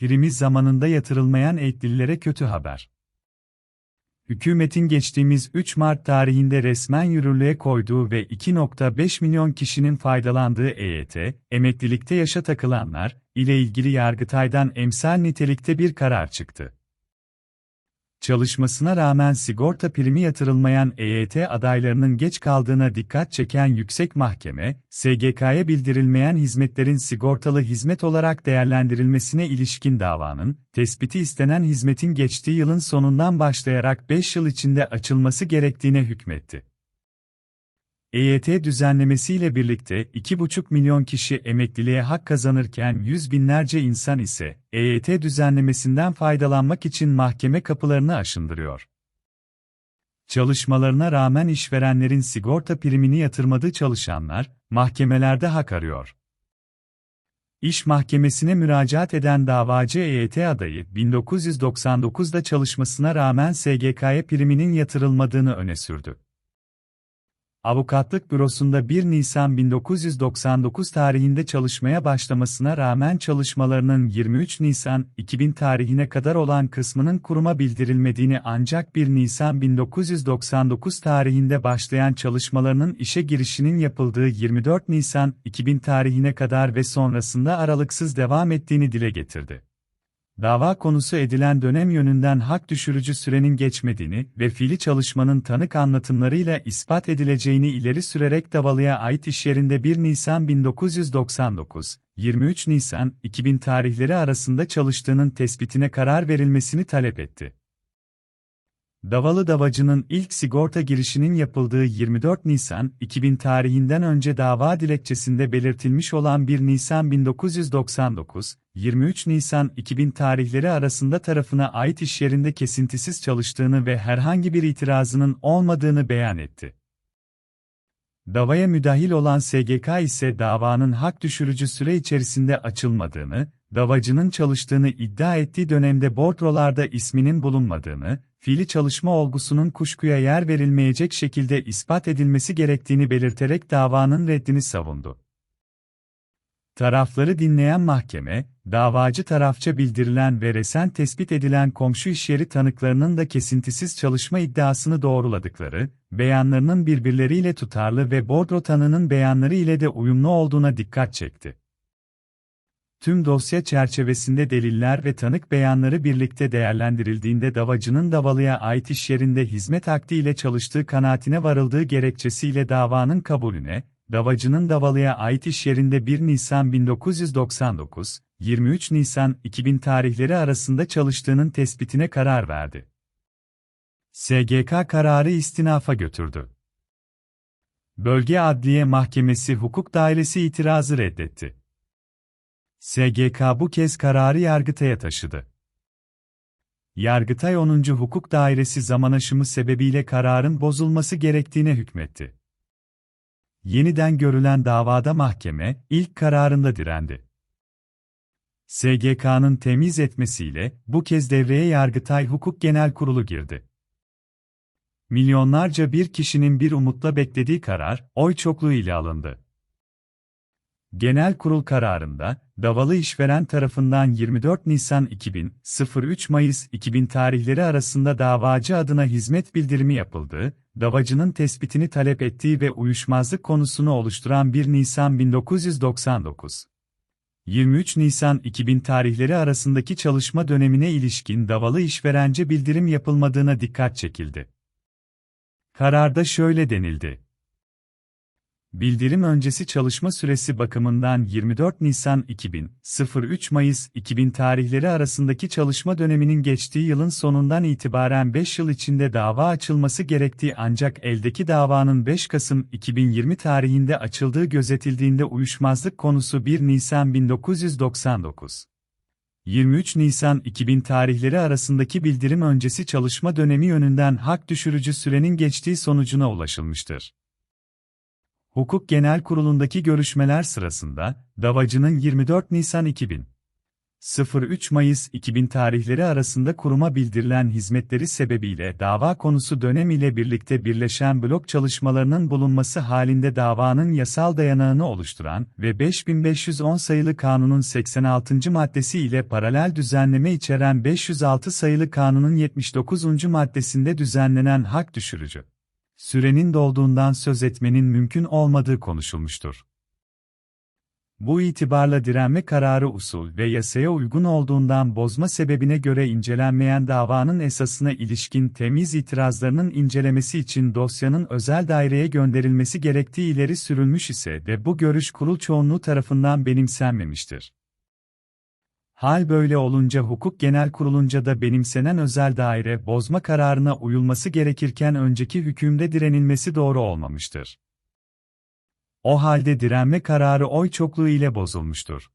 primi zamanında yatırılmayan eğitlilere kötü haber. Hükümetin geçtiğimiz 3 Mart tarihinde resmen yürürlüğe koyduğu ve 2.5 milyon kişinin faydalandığı EYT, emeklilikte yaşa takılanlar ile ilgili Yargıtay'dan emsal nitelikte bir karar çıktı. Çalışmasına rağmen sigorta primi yatırılmayan EYT adaylarının geç kaldığına dikkat çeken Yüksek Mahkeme, SGK'ya bildirilmeyen hizmetlerin sigortalı hizmet olarak değerlendirilmesine ilişkin davanın, tespiti istenen hizmetin geçtiği yılın sonundan başlayarak 5 yıl içinde açılması gerektiğine hükmetti. EYT düzenlemesiyle birlikte 2,5 milyon kişi emekliliğe hak kazanırken yüz binlerce insan ise EYT düzenlemesinden faydalanmak için mahkeme kapılarını aşındırıyor. Çalışmalarına rağmen işverenlerin sigorta primini yatırmadığı çalışanlar, mahkemelerde hak arıyor. İş Mahkemesi'ne müracaat eden davacı EYT adayı, 1999'da çalışmasına rağmen SGK'ya priminin yatırılmadığını öne sürdü. Avukatlık bürosunda 1 Nisan 1999 tarihinde çalışmaya başlamasına rağmen çalışmalarının 23 Nisan 2000 tarihine kadar olan kısmının kuruma bildirilmediğini ancak 1 Nisan 1999 tarihinde başlayan çalışmalarının işe girişinin yapıldığı 24 Nisan 2000 tarihine kadar ve sonrasında aralıksız devam ettiğini dile getirdi dava konusu edilen dönem yönünden hak düşürücü sürenin geçmediğini ve fiili çalışmanın tanık anlatımlarıyla ispat edileceğini ileri sürerek davalıya ait işyerinde 1 Nisan 1999, 23 Nisan 2000 tarihleri arasında çalıştığının tespitine karar verilmesini talep etti. Davalı davacının ilk sigorta girişinin yapıldığı 24 Nisan 2000 tarihinden önce dava dilekçesinde belirtilmiş olan 1 Nisan 1999, 23 Nisan 2000 tarihleri arasında tarafına ait iş yerinde kesintisiz çalıştığını ve herhangi bir itirazının olmadığını beyan etti. Davaya müdahil olan SGK ise davanın hak düşürücü süre içerisinde açılmadığını, davacının çalıştığını iddia ettiği dönemde bordrolarda isminin bulunmadığını, fiili çalışma olgusunun kuşkuya yer verilmeyecek şekilde ispat edilmesi gerektiğini belirterek davanın reddini savundu. Tarafları dinleyen mahkeme, davacı tarafça bildirilen ve resen tespit edilen komşu işyeri tanıklarının da kesintisiz çalışma iddiasını doğruladıkları, beyanlarının birbirleriyle tutarlı ve bordro tanının beyanları ile de uyumlu olduğuna dikkat çekti. Tüm dosya çerçevesinde deliller ve tanık beyanları birlikte değerlendirildiğinde davacının davalıya ait iş yerinde hizmet akdi ile çalıştığı kanaatine varıldığı gerekçesiyle davanın kabulüne, davacının davalıya ait iş yerinde 1 Nisan 1999, 23 Nisan 2000 tarihleri arasında çalıştığının tespitine karar verdi. SGK kararı istinafa götürdü. Bölge Adliye Mahkemesi Hukuk Dairesi itirazı reddetti. SGK bu kez kararı Yargıtay'a taşıdı. Yargıtay 10. Hukuk Dairesi zaman aşımı sebebiyle kararın bozulması gerektiğine hükmetti. Yeniden görülen davada mahkeme, ilk kararında direndi. SGK'nın temiz etmesiyle, bu kez devreye Yargıtay Hukuk Genel Kurulu girdi. Milyonlarca bir kişinin bir umutla beklediği karar, oy çokluğu ile alındı. Genel kurul kararında, davalı işveren tarafından 24 Nisan 2000, 03 Mayıs 2000 tarihleri arasında davacı adına hizmet bildirimi yapıldı, davacının tespitini talep ettiği ve uyuşmazlık konusunu oluşturan 1 Nisan 1999. 23 Nisan 2000 tarihleri arasındaki çalışma dönemine ilişkin davalı işverence bildirim yapılmadığına dikkat çekildi. Kararda şöyle denildi. Bildirim öncesi çalışma süresi bakımından 24 Nisan 2000, 03 Mayıs 2000 tarihleri arasındaki çalışma döneminin geçtiği yılın sonundan itibaren 5 yıl içinde dava açılması gerektiği ancak eldeki davanın 5 Kasım 2020 tarihinde açıldığı gözetildiğinde uyuşmazlık konusu 1 Nisan 1999. 23 Nisan 2000 tarihleri arasındaki bildirim öncesi çalışma dönemi yönünden hak düşürücü sürenin geçtiği sonucuna ulaşılmıştır. Hukuk Genel Kurulu'ndaki görüşmeler sırasında, davacının 24 Nisan 2000 03 Mayıs 2000 tarihleri arasında kuruma bildirilen hizmetleri sebebiyle dava konusu dönem ile birlikte birleşen blok çalışmalarının bulunması halinde davanın yasal dayanağını oluşturan ve 5510 sayılı kanunun 86. maddesi ile paralel düzenleme içeren 506 sayılı kanunun 79. maddesinde düzenlenen hak düşürücü sürenin dolduğundan söz etmenin mümkün olmadığı konuşulmuştur. Bu itibarla direnme kararı usul ve yasaya uygun olduğundan bozma sebebine göre incelenmeyen davanın esasına ilişkin temiz itirazlarının incelemesi için dosyanın özel daireye gönderilmesi gerektiği ileri sürülmüş ise de bu görüş kurul çoğunluğu tarafından benimsenmemiştir. Hal böyle olunca hukuk genel kurulunca da benimsenen özel daire bozma kararına uyulması gerekirken önceki hükümde direnilmesi doğru olmamıştır. O halde direnme kararı oy çokluğu ile bozulmuştur.